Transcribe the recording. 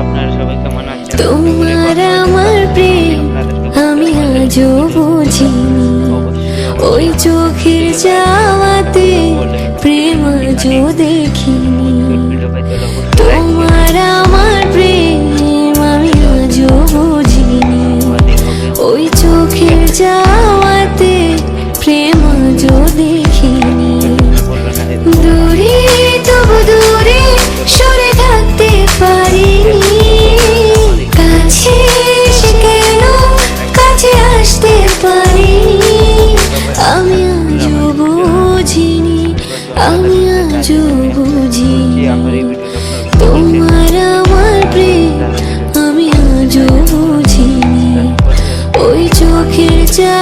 আপনারা সবাই কেমন আছেন? তোমার আমার প্রেম আমি আজও বুঝিনি ওই চোখের যাওয়াতে প্রেম আজও দেখিনি। তোমার আমার প্রেম আমি আজও বুঝিনি। ওই চোখের যাওয়াতে আমি আজও বুঝি তোমার আমার প্রেম আমি আজও বুঝি ওই চোখের চা